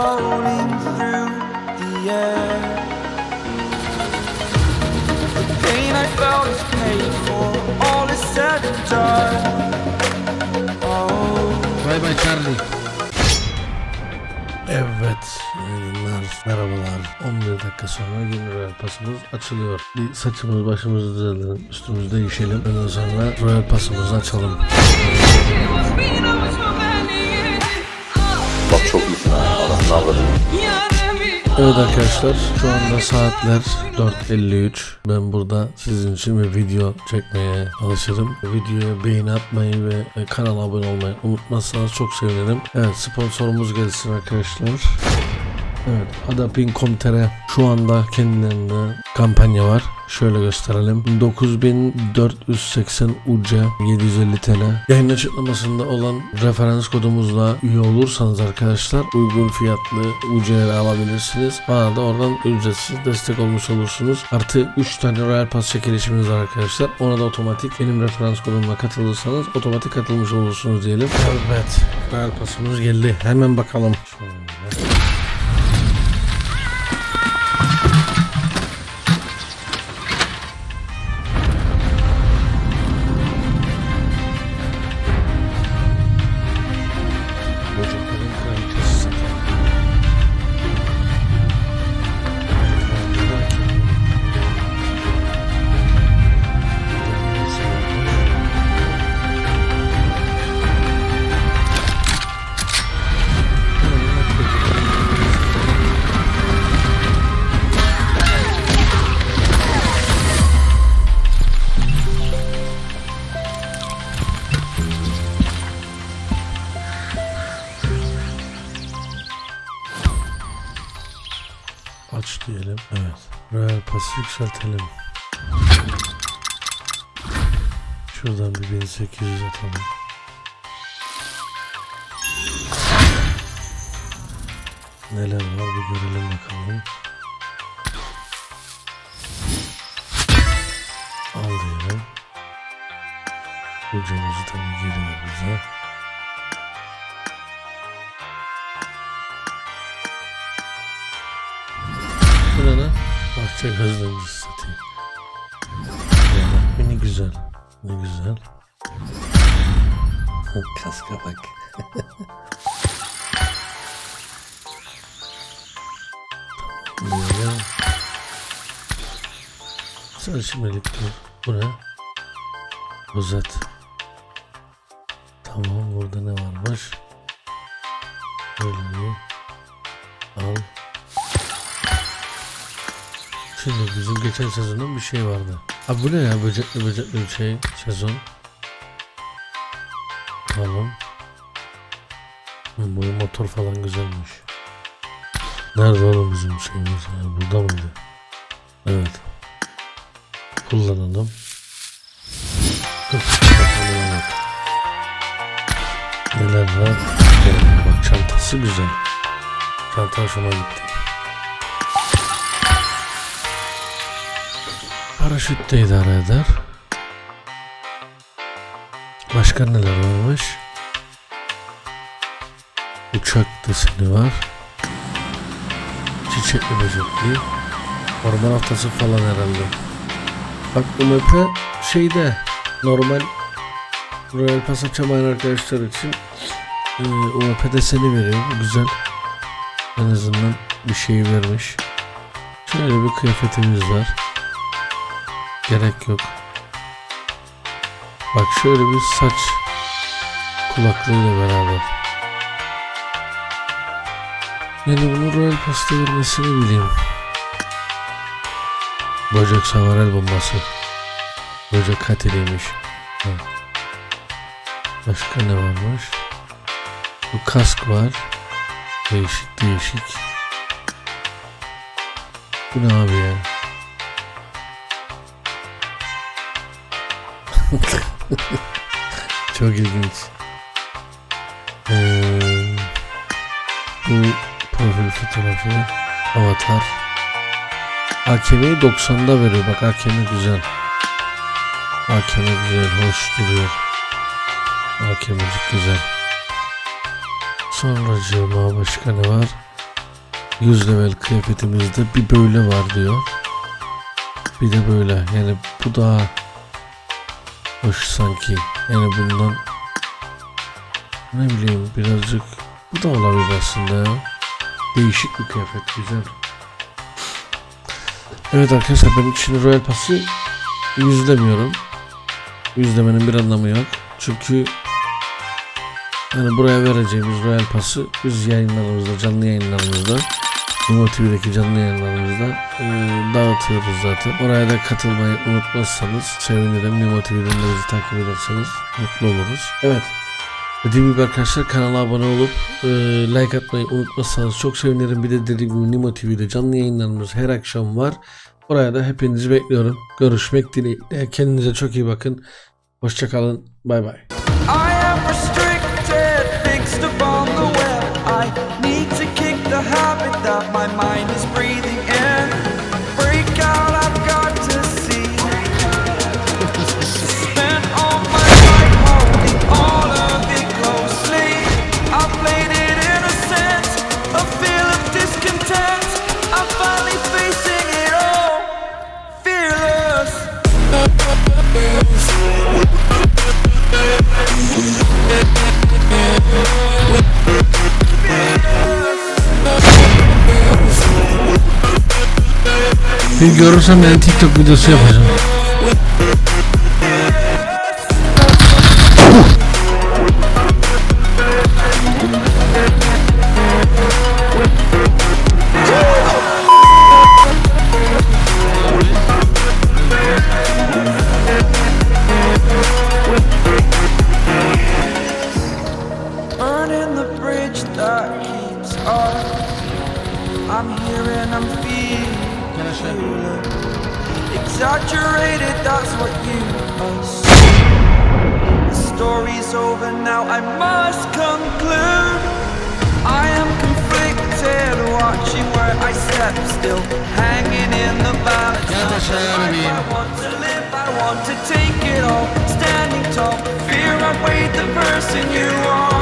floating through the air. The pain I felt is paid for, all is said and done. Oh. Bay bay Charlie. Evet, yayınlar, merhabalar. 11 dakika sonra yeni Royal Pass'ımız açılıyor. Bir saçımız başımızı düzeltelim, üstümüzü değişelim. Ondan sonra Royal Pass'ımızı açalım. Bak çok iyisin ha. Evet arkadaşlar, şu anda saatler 4.53. Ben burada sizin için bir video çekmeye çalışırım. Videoya beğeni atmayı ve kanala abone olmayı unutmazsanız çok sevinirim. Evet, sponsorumuz gelsin arkadaşlar. Evet, Adapin.com.tr şu anda kendilerinde kampanya var. Şöyle gösterelim. 9480 UC 750 TL. Yayın açıklamasında olan referans kodumuzla üye olursanız arkadaşlar uygun fiyatlı UC'leri alabilirsiniz. Bana da oradan ücretsiz destek olmuş olursunuz. Artı 3 tane Royal Pass çekilişimiz var arkadaşlar. Ona da otomatik benim referans kodumla katılırsanız otomatik katılmış olursunuz diyelim. Evet. Royal Pass'ımız geldi. Hemen bakalım. Şöyle. thank you Pass'ı yükseltelim. Şuradan bir 1800 atalım. Neler var bir görelim bakalım. Al diyelim. Ucumuzu tabii giriyor bize. Bahçe gözlemcisi satayım. Ne güzel. Ne güzel. Kaska bak. Böyle. Sen şimdilik dur. Bu ne? Rozet. Tamam burada ne varmış? Böyle. Al. Şimdi bizim geçen sezonun bir şey vardı. Ha bu ne ya böcekli böcekli bir şey sezon. Tamam. Bu motor falan güzelmiş. Nerede oğlum bizim şeyimiz ya? Burada mıydı? Evet. Kullanalım. Neler var? Bak çantası güzel. Çanta hoşuma gitti. Paraşüt de idare eder. Başka neler varmış? Uçak deseni var. Çiçekli böcekli. Orman haftası falan herhalde. Bak UMP şeyde normal Royal Pass açamayan arkadaşlar için e, UMP deseni veriyor. Bu Güzel. En azından bir şey vermiş. Şöyle bir kıyafetimiz var. Gerek yok. Bak şöyle bir saç kulaklığıyla beraber. Yani bunu Royal Pass'ta vermesini bileyim. Böcek savarel bombası. Böcek katiliymiş. Ha. Başka ne varmış? Bu kask var. Değişik değişik. Bu ne abi ya? Çok ilginç. Ee, bu profil fotoğrafı, avatar. AKM'yi 90'da veriyor. Bak AKM güzel. AKM güzel, hoş duruyor. AKM'cik güzel. Sonracığıma başka ne var? 100 level kıyafetimizde bir böyle var diyor. Bir de böyle yani bu daha hoş sanki. Yani bundan ne bileyim birazcık bu da olabilir aslında ya. Değişik bir kıyafet güzel. Evet arkadaşlar ben şimdi Royal Pass'ı yüzlemiyorum. Yüzlemenin bir anlamı yok. Çünkü yani buraya vereceğimiz Royal Pass'ı biz yayınlarımızda, canlı yayınlarımızda Nimo TV'deki canlı yayınlarımızda e, dağıtıyoruz zaten. Oraya da katılmayı unutmazsanız sevinirim. De bizi takip ederseniz mutlu oluruz. Evet. Dediğim gibi arkadaşlar kanala abone olup e, like atmayı unutmazsanız çok sevinirim. Bir de dediğim gibi Nimo TV'de canlı yayınlarımız her akşam var. Oraya da hepinizi bekliyorum. Görüşmek dileğiyle. Kendinize çok iyi bakın. Hoşçakalın. Bay bay. Without my mind is breathing. Bir görürsem yani TikTok videosu yapacağım. Feeling exaggerated. That's what you assume. The story's over now. I must conclude. I am conflicted, watching where I step still, hanging in the balance. I want to live, I want to take it all, standing tall. Fear I weighed the person you are.